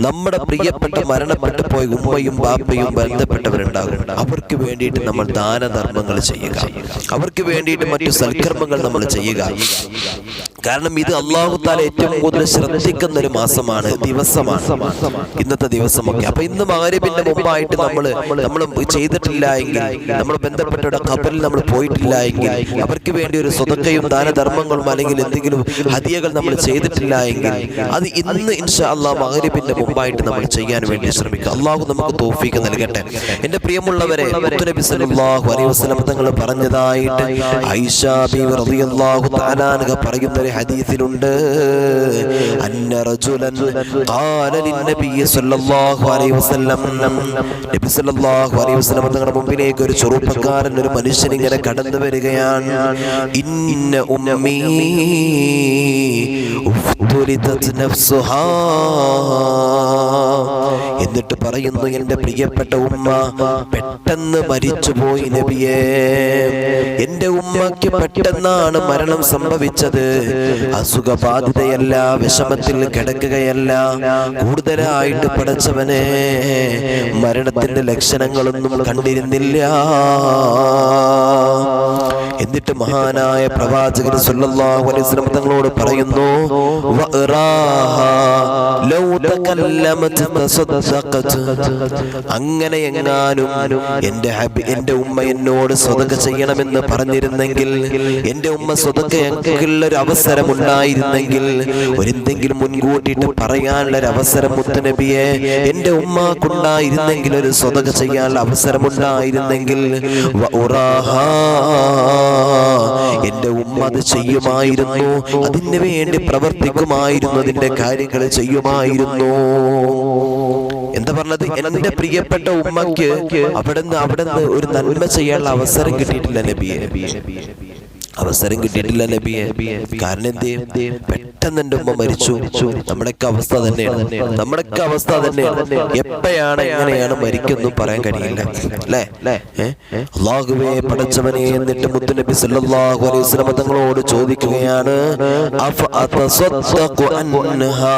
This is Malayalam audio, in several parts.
നമ്മുടെ പ്രിയപ്പെട്ട മരണപ്പെട്ടു പോയ ഉമ്മയും ബാപ്പയും ബന്ധപ്പെട്ടവരുണ്ടാകും. അവർക്ക് വേണ്ടിയിട്ട് നമ്മൾ ദാനധർമ്മങ്ങൾ ചെയ്യുക. അവർക്ക് വേണ്ടിയിട്ട് മറ്റു സൽക്കർമ്മങ്ങൾ നമ്മൾ ചെയ്യുക. കാരണം ഇത് അള്ളാഹു താല ഏറ്റവും കൂടുതൽ ശ്രദ്ധിക്കുന്ന ഒരു മാസമാണ് ദിവസമാണ് ഇന്നത്തെ ദിവസമൊക്കെ. അപ്പൊ ഇന്ന് മകരവിന്റെ മുമ്പായിട്ട് നമ്മൾ നമ്മൾ ചെയ്തിട്ടില്ല എങ്കിൽ നമ്മൾ ബന്ധപ്പെട്ടവരുടെ ഖബറിൽ നമ്മൾ പോയിട്ടില്ല എങ്കിൽ അവർക്ക് വേണ്ടി ഒരു സ്വതക്കയും ദാനധർമ്മങ്ങളും അല്ലെങ്കിൽ എന്തെങ്കിലും ഹതിയകൾ നമ്മൾ ചെയ്തിട്ടില്ല എങ്കിൽ അത് ഇന്ന് ഇൻഷാ അള്ളാഹ് മകരവിന്റെ മുമ്പായിട്ട് നമ്മൾ ചെയ്യാൻ വേണ്ടി ശ്രമിക്കുക. അള്ളാഹു നമുക്ക് തോഫീക്ക് നൽകട്ടെ. എന്റെ പ്രിയമുള്ളവരെ നബി സല്ലല്ലാഹു അലൈഹി വസല്ലം തങ്ങൾ പറഞ്ഞതായിട്ട് ഐഷ റളിയല്ലാഹു തആല പറയുന്ന ഒരു ഹദീസിലുണ്ട്. അന്ന റജുലൻ ഖാല ലിന്നബി സല്ലല്ലാഹു അലൈഹി വസല്ലം. നബി സല്ലല്ലാഹു അലൈഹി വസല്ലം തങ്ങളുടെ മുമ്പിലേക്ക് ഒരു ചെറുപ്പക്കാരൻ ഒരു മനുഷ്യൻ ഇങ്ങനെ കടന്നു വരികയാണ്. ഇന്ന ഉമ്മീ ഉഫ്തുലിതത് നഫ്സുഹാ. എന്നിട്ട് പറയുന്നു എന്റെ പ്രിയപ്പെട്ട ഉമ്മ പെട്ടെന്ന് മരിച്ചുപോയി നബിയേ. എന്റെ ഉമ്മയ്ക്ക് പെട്ടെന്നാണ് മരണം സംഭവിച്ചത്. അസുഖബാധിതയല്ല വിഷമത്തിൽ കിടക്കുകയല്ല കൂടുതലായിട്ട് പടച്ചവനെ. മരണത്തിന്റെ ലക്ഷണങ്ങളൊന്നും കണ്ടിരുന്നില്ല. എന്നിട്ട് മഹാനായ പ്രവാചകൻ സല്ലല്ലാഹു അലൈഹി വസല്ലം തങ്ങളോട് പറയുന്നു ലൗ അങ്ങനെ എങ്ങാനും എന്റെ എന്റെ ഉമ്മ എന്നോട് സ്വതക ചെയ്യണമെന്ന് പറഞ്ഞിരുന്നെങ്കിൽ എന്റെ ഉമ്മ സ്വതക്കുള്ള ഒരു അവസരം ഉണ്ടായിരുന്നെങ്കിൽ ഒരെന്തെങ്കിലും മുൻകൂട്ടിയിട്ട് പറയാനുള്ള ഒരു അവസരം മുത്തനബിയെ എന്റെ ഉമ്മാക്കുണ്ടായിരുന്നെങ്കിൽ ഒരു സ്വതക ചെയ്യാനുള്ള അവസരം ഉണ്ടായിരുന്നെങ്കിൽ എന്റെ ഉമ്മ അത് ചെയ്യുമായിരുന്നു. അതിന് വേണ്ടി പ്രവർത്തിക്കുമായിരുന്നു അതിന്റെ കാര്യങ്ങൾ ചെയ്യുമായിരുന്നു. എന്താ പറഞ്ഞത്? എന്റെ പ്രിയപ്പെട്ട ഉമ്മക്ക് അവിടുന്ന് അവിടുന്ന് ഒരു നന്മ ചെയ്യാനുള്ള അവസരം കിട്ടിയിട്ടില്ല നബിയെ. അവസരം കിട്ടിയിട്ടില്ല നബിയെ. കാരണം എന്തേ? പെട്ടെന്ന് എന്റെ ഉമ്മ മരിച്ചു. നമ്മുടെയൊക്കെ അവസ്ഥ തന്നെയാണ്. നമ്മുടെയൊക്കെ അവസ്ഥ തന്നെയാണ്. എപ്പോഴാണ് എങ്ങനെയാണ് മരിക്കുന്നു പറയാൻ കഴിയില്ല. അല്ലേ? അള്ളാഹുവേ പടച്ചവനെ എന്നിട്ട് മുത്തുനബി സല്ലല്ലാഹു അലൈഹി വസല്ലം തങ്ങളോട് ചോദിക്കുകയാണ് അഫ അതസദ്ദഖു അൻഹാ?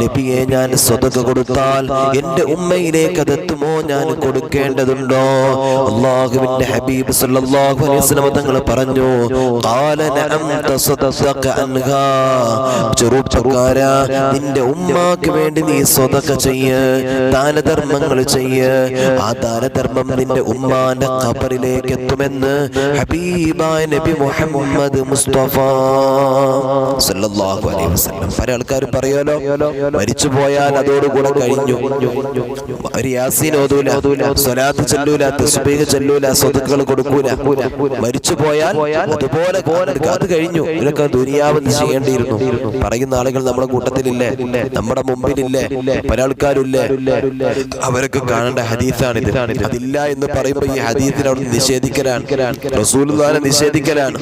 നബിയെ ഞാൻ സ്വതക കൊടുത്താൽ എന്റെ ഉമ്മയിലേക്ക് അതെത്തുമോ ഞാൻ കൊടുക്കേണ്ടതുണ്ടോ? അള്ളാഹുവിന്റെ ഹബീബ് സല്ലല്ലാഹു അലൈഹി വസല്ലം തങ്ങൾ പറഞ്ഞു ഖാല നഅം തസദ്ദഖ അൻഹാ? ചെറുപ്പക്കാരാ നിന്റെ ഉമ്മാക്ക് വേണ്ടി നീ സ്വതക്ക ചെയ്യ് ദാനധർമ്മങ്ങൾ ചെയ്യ്. ആ ദാനധർമ്മം നിന്റെ ഉമ്മാന്റെ ഖബറിലേക്ക് എത്തുമെന്ന് ഹബീബായ നബി മുഹമ്മദ് മുസ്തഫ സല്ലല്ലാഹു അലൈഹി വസല്ലം. പല ആൾക്കാർ പറയാലോ? മരിച്ചു പോയാൽ അതോടുകൂടെ കഴിഞ്ഞു. ഒരു യാസീൻ ഓതൂല. സ്വലാത്ത് ചെല്ലൂല തസ്ബീഹ് ചെല്ലൂല സ്വതക്കുകൾ കൊടുക്കൂല. മരിച്ചു പോയാൽ അതുപോലെ. അത് കഴിഞ്ഞു ഇതൊക്കെ ദുനിയാവെന്ന് ചെയ്യേണ്ടിയിരുന്നു. പറയുന്ന ആളുകൾ നമ്മുടെ കൂട്ടത്തിലില്ലേ? നമ്മുടെ മുമ്പിലില്ലേ? പല അവർക്ക് കാണേണ്ട ഹദീസാണിത്. അതില്ല എന്ന് പറയുമ്പോ ഈ ഹദീസിനെ അവിടെ നിഷേധിക്കലാണ്. റസൂലുള്ളാഹിനെ നിഷേധിക്കലാണ്.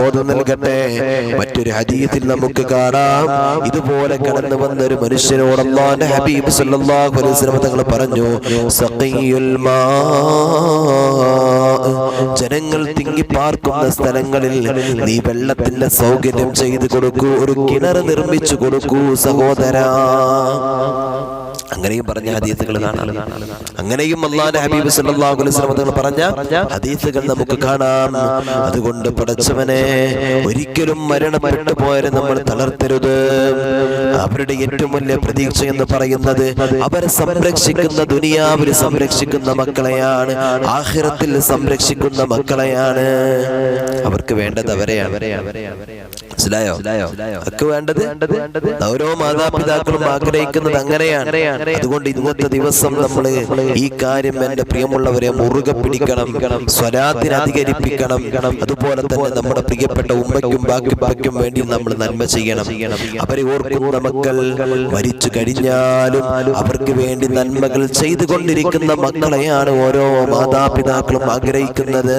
ബോധം നൽകട്ടെ. മറ്റൊരു ഹദീസിൽ നമുക്ക് കാണാം. ഇതുപോലെ കടന്നു വന്ന ഒരു മനുഷ്യനോട് ഹബീബ് സല്ലല്ലാഹു അലൈഹി തങ്ങൾ പറഞ്ഞു സഖിയുൽ മാ ജനങ്ങൾ തിങ്ങിപ്പാർക്കുന്ന സ്ഥലങ്ങളിൽ നീ വെള്ളത്തിന്റെ സൗകര്യം ചെയ്തു കൊടുക്കൂ ഒരു കിണർ നിർമ്മിച്ചു കൊടുക്കൂ സഹോദരാ. അങ്ങനെയും പറഞ്ഞ ഹദീസുകൾ കാണാം. അങ്ങനെയും അള്ളാഹു ഹബീബ് സല്ലല്ലാഹു അലൈഹി വസല്ലം തങ്ങൾ പറഞ്ഞ ഹദീസുകൾ നമുക്ക് കാണാം. അതുകൊണ്ട് പടച്ചവനെ ഒരിക്കലും മരണപ്പെട്ടു പോയവരെ നമ്മൾ തളർത്തരുത്. അവരുടെ ഏറ്റവും വലിയ പ്രതീക്ഷ എന്ന് പറയുന്നത് അവരെ സംരക്ഷിക്കുന്ന ദുനിയാവിൽ സംരക്ഷിക്കുന്ന മക്കളെയാണ്. ആഖിറത്തിൽ സംരക്ഷിക്കുന്ന മക്കളെയാണ്. അവർക്ക് വേണ്ടത് അവരെയാണ്. മനസ്സിലായോ? ഒക്കെ വേണ്ടത് ഓരോ മാതാപിതാക്കളും ആഗ്രഹിക്കുന്നത് അങ്ങനെയാണ്. അതുകൊണ്ട് ഇന്നത്തെ ദിവസം നമ്മൾ ഈ കാര്യം എന്റെ പ്രിയമുള്ളവരെ മുറുകെ പിടിക്കണം. സ്വരാത്തിന് അധികരിപ്പിക്കണം. അതുപോലെ തന്നെ നമ്മുടെ പ്രിയപ്പെട്ട ഉമ്മയ്ക്കും ബാക്കിപ്പയ്ക്കും വേണ്ടി നമ്മൾ നന്മ ചെയ്യണം. അവരെ ഓർക്കുന്ന മക്കൾ മരിച്ചു കഴിഞ്ഞാലും അവർക്ക് വേണ്ടി നന്മകൾ ചെയ്തുകൊണ്ടിരിക്കുന്ന മക്കളെയാണ് ഓരോ മാതാപിതാക്കളും ആഗ്രഹിക്കുന്നത്.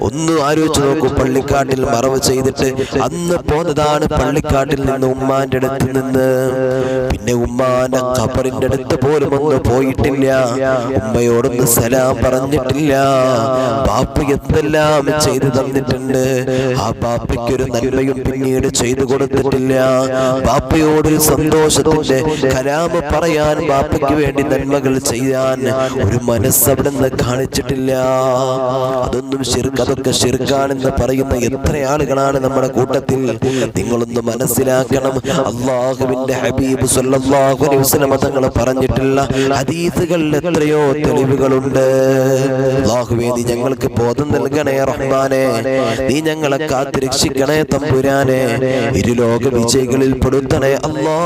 ഒന്ന് ആലോചിച്ച് നോക്കൂ. പള്ളിക്കാട്ടിൽ മറവ് ചെയ്തിട്ട് അന്ന് പോന്നതാണ് പള്ളിക്കാട്ടിൽ നിന്ന് ഉമ്മാന്റെ അടുത്ത് നിന്ന്. പിന്നെ ഉമ്മാന്റെ ഖബറിന്റെ അടുത്ത് പോലും ഒന്ന് പോയിട്ടില്ല. ഉമ്മയോടൊന്ന് സലാം പറഞ്ഞിട്ടില്ല. ബാപ്പ എന്തെല്ലാം ചെയ്തു തന്നിട്ടുണ്ട്. ആ ബാപ്പയ്ക്കൊരു നന്മയും പിന്നീട് ചെയ്തു കൊടുത്തിട്ടില്ല. ബാപ്പയോട് സന്തോഷത്തിന്റെ കലാമ പറയാൻ ബാപ്പയ്ക്ക് വേണ്ടി നന്മകൾ ചെയ്യാൻ ഒരു മനസ്സ് അവിടെ നിന്ന് കാണിച്ചിട്ടില്ല. അതൊന്നും ശിർക്ക് അതൊക്കെ ശിർക്കാണെന്ന് പറയുന്ന എത്ര ആളുകളാണ് നമ്മുടെ കൂട്ടത്തിൽ നിങ്ങളൊന്ന് മനസ്സിലാക്കണം. അള്ളാഹുവിന്റെ ഹബീബ് സല്ലല്ലാഹു അലൈഹി വസല്ലം പറഞ്ഞിട്ടുള്ള ഹദീസുകളിൽ എത്രയോ തെളിവുകളുണ്ട്. അള്ളാഹുവേ നീ ഞങ്ങൾക്ക് ബോധം നൽകണേ റഹ്മാനെ. നീ ഞങ്ങളെ കാത്ത് രക്ഷിക്കണേ തമ്പുരാനെ. ഇരുലോക വിജയികളിൽ പെടുത്തണേ അല്ലാ.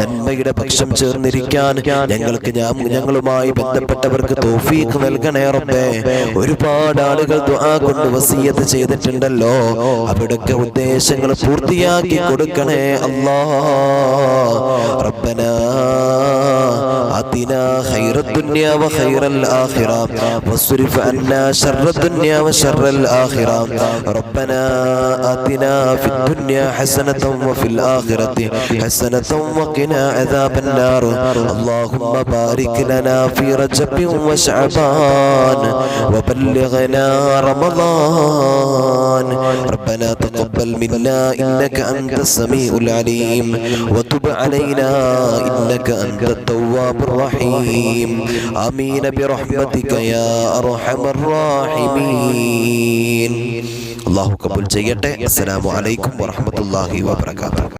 നന്മയുടെ പക്ഷം ചേർന്നിരിക്കാൻ ഞങ്ങൾക്ക് ഞങ്ങളുമായി ബന്ധപ്പെട്ടവർക്ക് തോഫീക്ക് നൽകണേ റബ്ബേ. ഒരുപാട് ആളുകൾ കൊണ്ട് വസീയത്ത് ചെയ്തിട്ടുണ്ടല്ലോ. അവിടൊക്കെ ഉദ്ദേശങ്ങൾ പൂർത്തിയാക്കി കൊടുക്കണേ അല്ലാ റബ്ബനാ آتنا خير الدنيا وخير الآخرة. واصرف عنا شر الدنيا وشر الآخرة. ربنا آتنا في الدنيا حسنة وفي الآخرة. حسنة وقنا عذاب النار. اللهم بارك لنا في رجب وشعبان. وبلغنا رمضان. ربنا تقبل منا إنك أنت السميع العليم. وتب علينا إنك أنت التواب الرحيم. آمين برحمتك يا أرحم الراحمين الله قبول ചെയ്യട്ടെ അസ്സലാമു അലൈക്കും വറഹ്മത്തുള്ളാഹി വബറകാതുഹു